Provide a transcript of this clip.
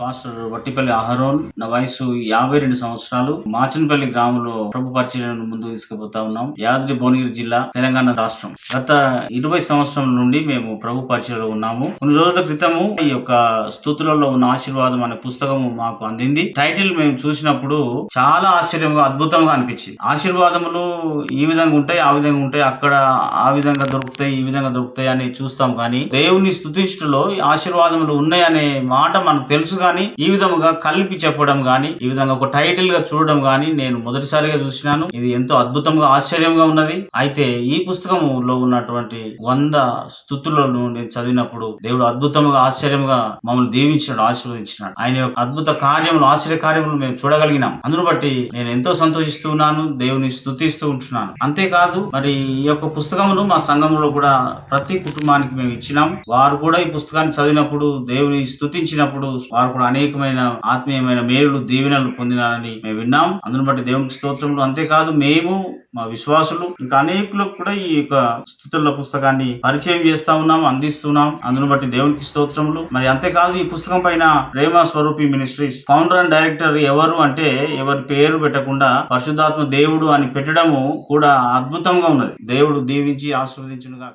Pastor Vattipalli Aaron నా వయసు యాభై రెండు సంవత్సరాలు. మాచన్పల్లి గ్రామంలో ప్రభు పరిచయను ముందు తీసుకుపోతా ఉన్నాం. యాదాద్రి భువనగిరి జిల్లా తెలంగాణ రాష్ట్రం. గత ఇరవై సంవత్సరం నుండి మేము ప్రభు పరిచయలో ఉన్నాము. కొన్ని రోజుల క్రితము ఈ యొక్క స్థుతులలో ఉన్న ఆశీర్వాదం అనే పుస్తకము మాకు అందింది. టైటిల్ మేము చూసినప్పుడు చాలా ఆశ్చర్యంగా అద్భుతంగా అనిపించింది. ఆశీర్వాదములు ఈ విధంగా ఉంటాయి ఆ విధంగా ఉంటాయి అక్కడ ఆ విధంగా దొరుకుతాయి ఈ విధంగా దొరుకుతాయి అని చూస్తాం కానీ దేవుని స్థుతించడంలో ఈ ఆశీర్వాదములు ఉన్నాయనే మాట మనకు తెలుసు కానీ ఈ విధముగా కలిపి చెప్పడం గాని ఈ విధంగా ఒక టైటిల్గా చూడడం గాని నేను మొదటిసారిగా చూసినాను. ఇది ఎంతో అద్భుతంగా ఆశ్చర్యంగా ఉన్నది. అయితే ఈ పుస్తకములో ఉన్నటువంటి వంద స్థుతులను నేను చదివినప్పుడు దేవుడు అద్భుతంగా ఆశ్చర్యంగా మమ్మల్ని దీవించినాడు ఆశీర్వదించినాడు. ఆయన యొక్క అద్భుత కార్యములు ఆశ్చర్య కార్యములు మేము చూడగలిగినాం. అందును బట్టి నేను ఎంతో సంతోషిస్తూ ఉన్నాను. దేవుని స్థుతిస్తూ ఉంటున్నాను. అంతేకాదు మరి ఈ యొక్క పుస్తకమును మా సంఘంలో కూడా ప్రతి కుటుంబానికి మేము ఇచ్చినాం. వారు కూడా ఈ పుస్తకాన్ని చదివినప్పుడు దేవుని స్థుతించినప్పుడు వారు అప్పుడు అనేకమైన ఆత్మీయమైన మేలులు దీవెనలు పొందినారని మేము విన్నాం. అందును బట్టి దేవునికి స్తోత్రములు. అంతేకాదు మేము మా విశ్వాసులు ఇంకా అనేకులకు కూడా ఈ యొక్క స్థుతుల పుస్తకాన్ని పరిచయం చేస్తా ఉన్నాం అందిస్తున్నాం అందును బట్టి దేవునికి స్తోత్రములు. మరి అంతేకాదు ఈ పుస్తకం పైన ప్రేమ స్వరూపి మినిస్ట్రీస్ ఫౌండర్ అండ్ డైరెక్టర్ ఎవరు అంటే ఎవరి పేరు పెట్టకుండా పరిశుద్ధాత్మ దేవుడు అని పెట్టడము కూడా అద్భుతంగా ఉన్నది. దేవుడు దీవించి ఆస్వాదించునుగా